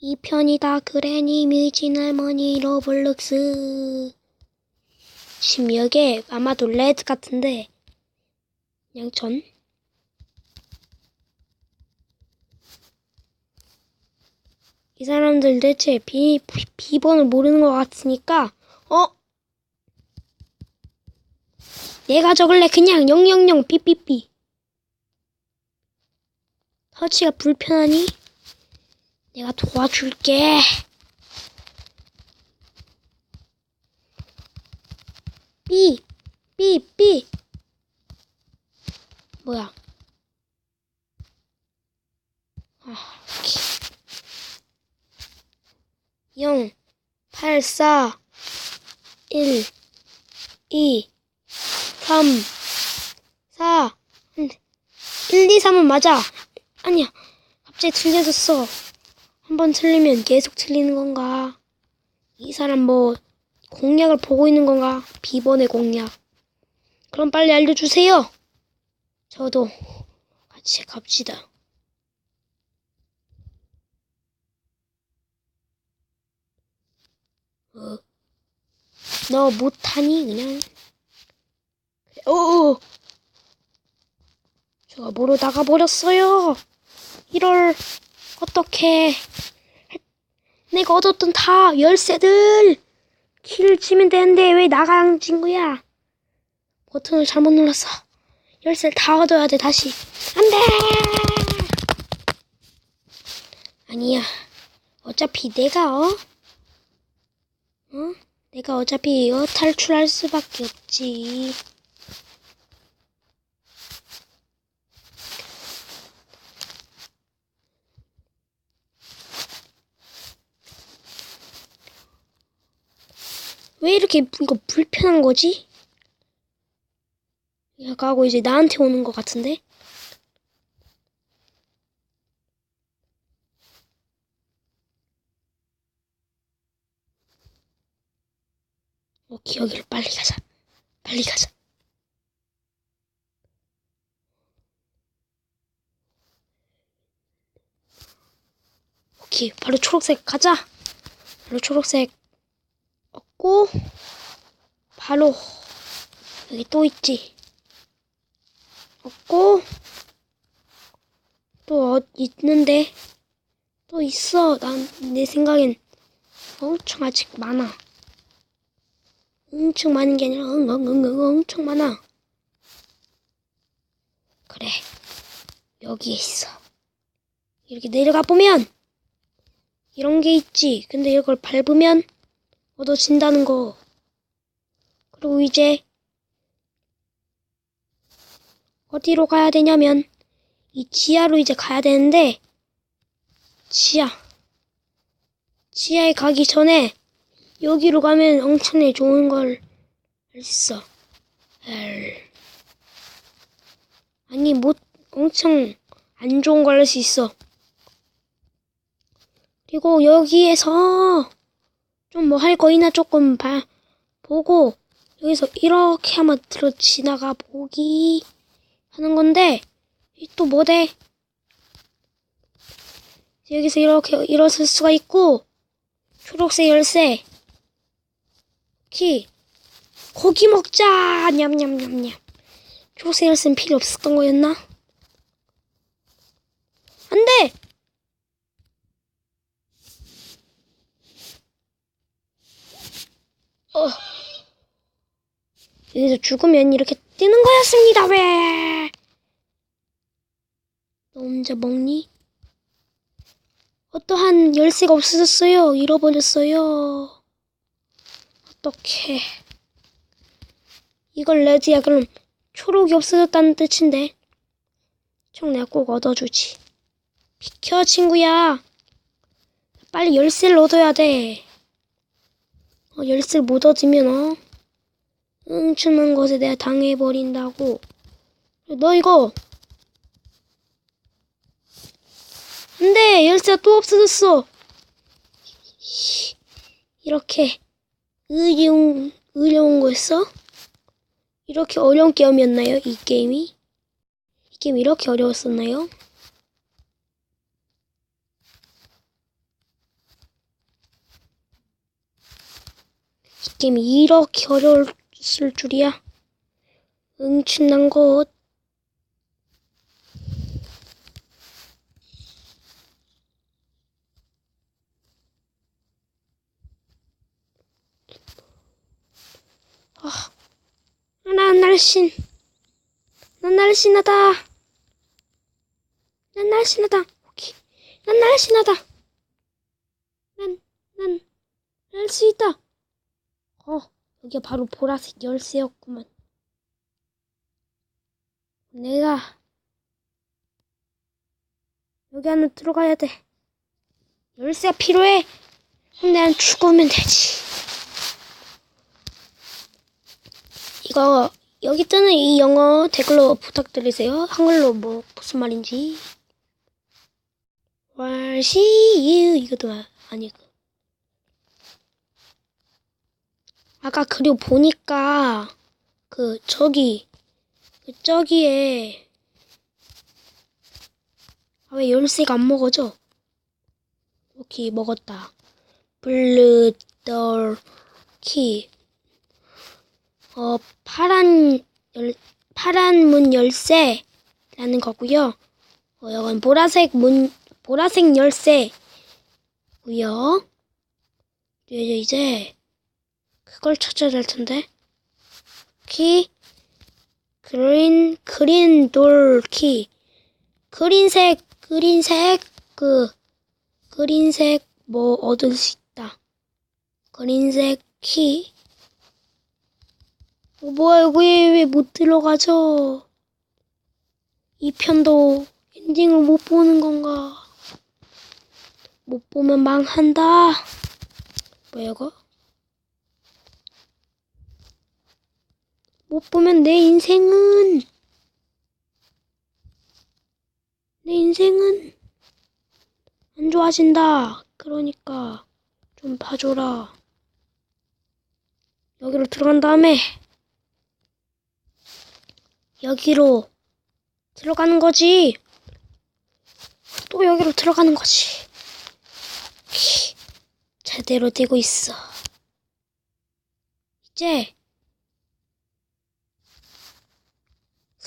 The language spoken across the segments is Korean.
이 편이다 그래니 뮤진 할머니 로블록스. 지금 여기 아마도 레드 같은데. 양천 이 사람들 대체 비, 비, 비번을 모르는 것 같으니까 어? 내가 적을래? 그냥 000 삐삐삐. 터치가 불편하니? 내가 도와줄게. 삐, 삐, 삐. 뭐야? 아, 0, 8, 4, 1, 2, 3, 4. 1, 2, 3은 맞아. 아니야. 갑자기 틀려졌어. 한 번 틀리면 계속 틀리는 건가? 이 사람 뭐 공략을 보고 있는 건가? 비번의 공략. 그럼 빨리 알려주세요. 저도 같이 갑시다. 어? 너 못하니 그냥? 어어! 제가 모로 나가버렸어요. 이럴. 어떻게 내가 얻었던 다 열쇠들. 키를 치면 되는데 왜 나간 친구야? 버튼을 잘못 눌렀어. 열쇠를 다 얻어야 돼 다시. 안돼! 아니야. 어차피 내가 어? 어? 내가 어차피 이거 탈출할 수밖에 없지. 왜 이렇게 이거 불편한 거지? 이렇게 하고 이제 나한테 오는 것 같은데? 어, 기억이를 빨리 가자. 빨리 가자. 오케이, 바로 초록색 가자. 바로 초록색. 있고 바로 여기 또 있지. 없고 또 어, 있는데 또 있어. 난 내 생각엔 엄청 아직 많아. 엄청 많은 게 아니라 엉엉엉엉 엄청 많아. 그래. 여기에 있어. 이렇게 내려가 보면 이런 게 있지. 근데 이걸 밟으면 얻어진다는 거. 그리고 이제 어디로 가야 되냐면 이 지하로 이제 가야 되는데 지하 지하에 가기 전에 여기로 가면 엄청나게 좋은 걸 알 수 있어. 엘. 아니 못 엄청 안 좋은 걸 알 수 있어. 그리고 여기에서 좀 뭐 할 거이나 조금 봐, 보고, 여기서 이렇게 한번 들어 지나가 보기 하는 건데, 또 뭐대? 여기서 이렇게 일어설 수가 있고, 초록색 열쇠, 키, 고기 먹자! 냠냠냠냠. 초록색 열쇠는 필요 없었던 거였나? 안 돼! 여기서 죽으면 이렇게 뛰는 거였습니다. 왜? 너 혼자 먹니? 어떠한 열쇠가 없어졌어요. 잃어버렸어요. 어떡해. 이걸 레드야 그럼 초록이 없어졌다는 뜻인데. 총 내가 꼭 얻어주지. 비켜 친구야. 빨리 열쇠를 얻어야 돼. 어, 열쇠를 못 얻으면 어. 훔치는 것에 내가 당해버린다고. 너 이거. 안 돼! 열쇠가 또 없어졌어! 이렇게 의려운, 의려운 거였어? 이렇게 어려운 게임이었나요? 이 게임이? 이 게임 이렇게 어려웠었나요? 이 게임이 이렇게 어려울 을 줄이야. 응친난 것. 아, 난 날씬. 난 날씬하다. 난 날씬하다. 오케이. 난 날씬하다. 난, 난, 날 수 있다. 어, 여기가 바로 보라색 열쇠였구만. 내가 여기 안에 들어가야 돼. 열쇠가 필요해. 그럼 난 죽으면 되지. 이거 여기 뜨는 이 영어 댓글로 부탁드리세요. 한글로 뭐 무슨 말인지. 월시유 이것도 아- 아니고. 아까 그리고 보니까 그 저기 그 저기에 아, 왜 열쇠가 안 먹어져? 오케이 먹었다. 블루더 키. 어 파란 열 파란 문 열쇠라는 거고요. 어 이건 보라색 문 보라색 열쇠고요. 이제 이제 그걸 찾아야 될 텐데. 키 그린 그린 돌 키. 그린색 그린색 그 그린색 뭐 얻을 수 있다. 그린색 키. 어, 뭐야 여기 왜 못 들어가죠? 이 편도 엔딩을 못 보는 건가? 못 보면 망한다. 뭐야 이거? 못 보면 내 인생은 내 인생은 안 좋아진다. 그러니까 좀 봐줘라. 여기로 들어간 다음에 여기로 들어가는 거지. 또 여기로 들어가는 거지. 제대로 되고 있어. 이제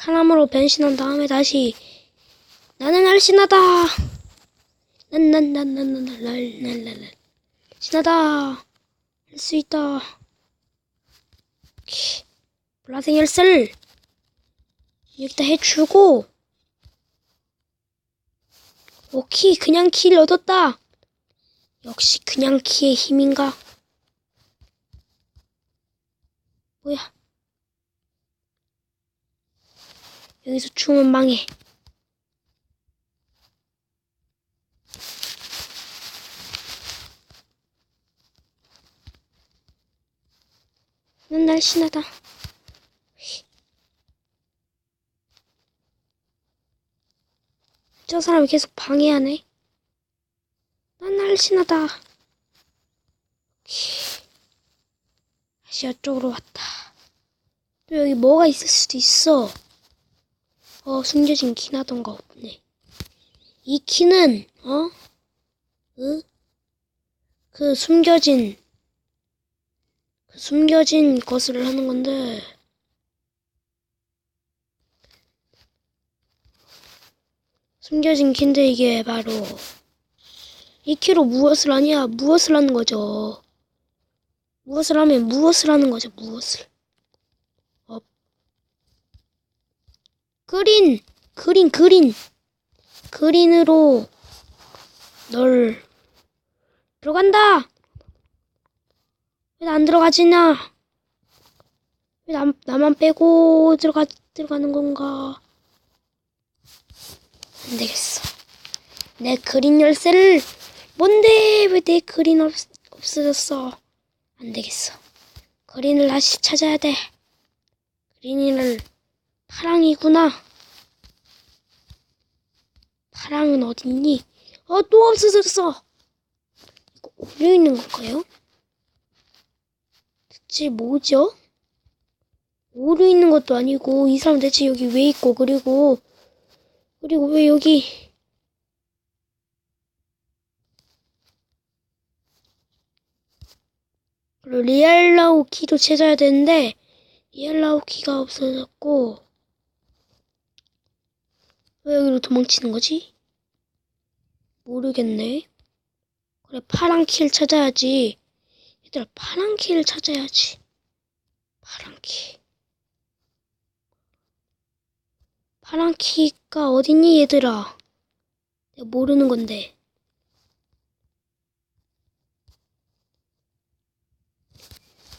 사람으로 변신한 다음에 다시 나는 날씬하다. 난 난 난 난난날날날 신하다. 할 수 있다. 보라색 열쇠를 여기다 해주고 오케이 그냥 키를 얻었다. 역시 그냥 키의 힘인가? 뭐야? 여기서 죽으면 망해. 난 날씬하다. 저 사람이 계속 방해하네. 난 날씬하다. 다시 이쪽으로 왔다. 또 여기 뭐가 있을 수도 있어. 어, 숨겨진 키나던가 없네. 이 키는, 어? 으? 그 숨겨진, 그 숨겨진 것을 하는 건데, 숨겨진 키인데 이게 바로, 이 키로 무엇을 하냐? 무엇을 하는 거죠. 무엇을 하면 무엇을 하는 거죠, 무엇을. 어. 그린, 그린, 그린. 그린으로 널 들어간다. 왜 안 들어가지냐? 왜 나, 나만 빼고 들어가 들어가는 건가? 안 되겠어. 내 그린 열쇠를 뭔데 왜 내 그린 없, 없어졌어? 안 되겠어. 그린을 다시 찾아야 돼. 그린이를 파랑이구나. 파랑은 어딨니? 어, 또 없어졌어. 이거 오류 있는 걸까요? 대체 뭐죠? 오류 있는 것도 아니고 이 사람 대체 여기 왜 있고 그리고 그리고 왜 여기 그리고 리알라우 키도 찾아야 되는데 리알라우 키가 없어졌고 왜 여기로 도망치는 거지? 모르겠네. 그래 파란 키를 찾아야지. 얘들아 파란 키를 찾아야지. 파란 키. 파란 키가 어딨니 얘들아? 내가 모르는 건데.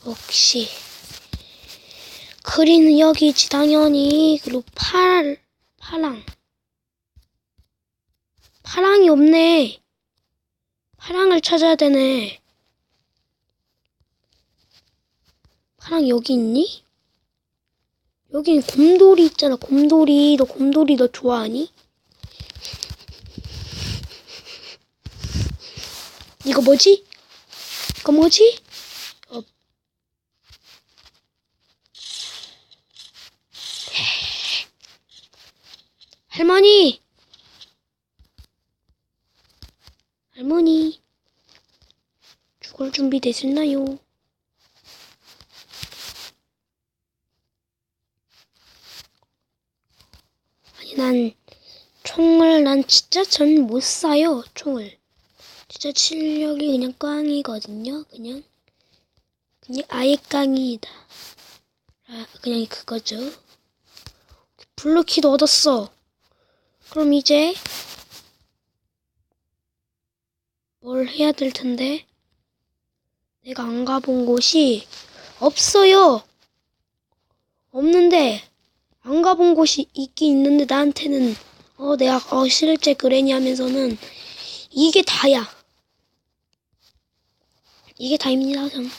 역시 그리는 여기지 당연히 그리고 팔 파랑 파랑이 없네 파랑을 찾아야 되네 파랑 여기 있니? 여기 곰돌이 있잖아 곰돌이 너 곰돌이 너 좋아하니? 이거 뭐지? 이거 뭐지? 어! 할머니, 죽을 준비 되셨나요? 아니, 난 총을, 난 진짜 전못 쏴요, 총을. 진짜 실력이 그냥 꽝이거든요, 그냥. 그냥 아예 깡이다. 아, 그냥 그거죠. 블루키도 얻었어. 그럼 이제 뭘 해야 될 텐데? 내가 안 가본 곳이 없어요. 없는데 안 가본 곳이 있긴 있는데 나한테는 어 내가 어 실제 그래니 하면서는 이게 다야. 이게 다입니다. 전.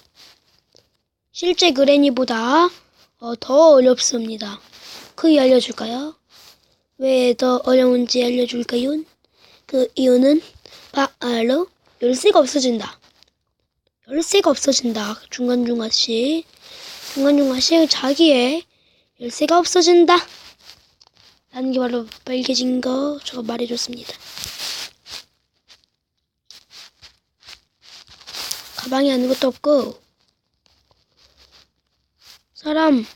실제 그래니보다 어, 더 어렵습니다. 그 알려줄까요? 왜 더 어려운지 알려줄까요? 그 이유는 바로 열쇠가 없어진다. 열쇠가 없어진다. 중간중간씩 중간중간씩 자기의 열쇠가 없어진다. 라는 게 바로 빨개진 거 저거 말해줬습니다. 가방에 아무것도 없고 사람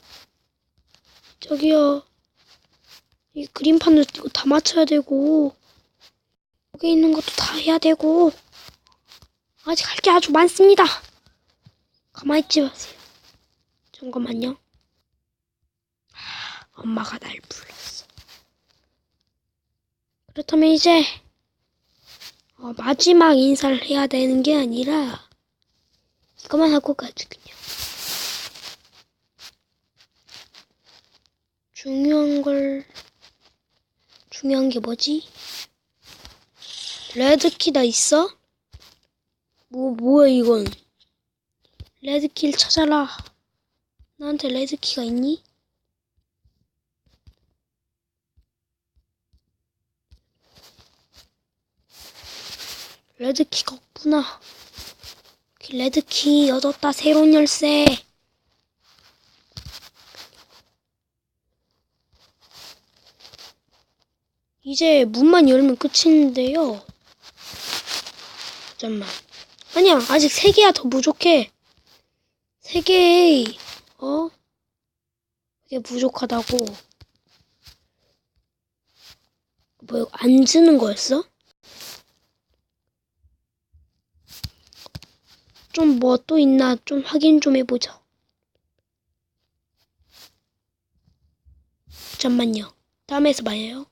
저기요 이 그림판도 이거 다 맞춰야 되고 여기 있는 것도 다 해야 되고 아직 할 게 아주 많습니다. 가만히 있지 마세요. 잠깐만요. 하, 엄마가 날 불렀어. 그렇다면 이제 어, 마지막 인사를 해야 되는 게 아니라 이거만 하고 가지 그냥 중요한 걸 중요한 게 뭐지? 레드키 다 있어? 뭐 뭐야 이건? 레드키를 찾아라. 나한테 레드키가 있니? 레드키가 없구나. 레드키 얻었다 새로운 열쇠. 이제 문만 열면 끝인데요. 잠깐만. 아니야, 아직 세 개야 더 부족해. 세 개, 어? 그게 부족하다고. 뭐, 안 주는 거였어? 좀 뭐 또 있나 좀 확인 좀 해보자. 잠만요. 다음에서 봐요.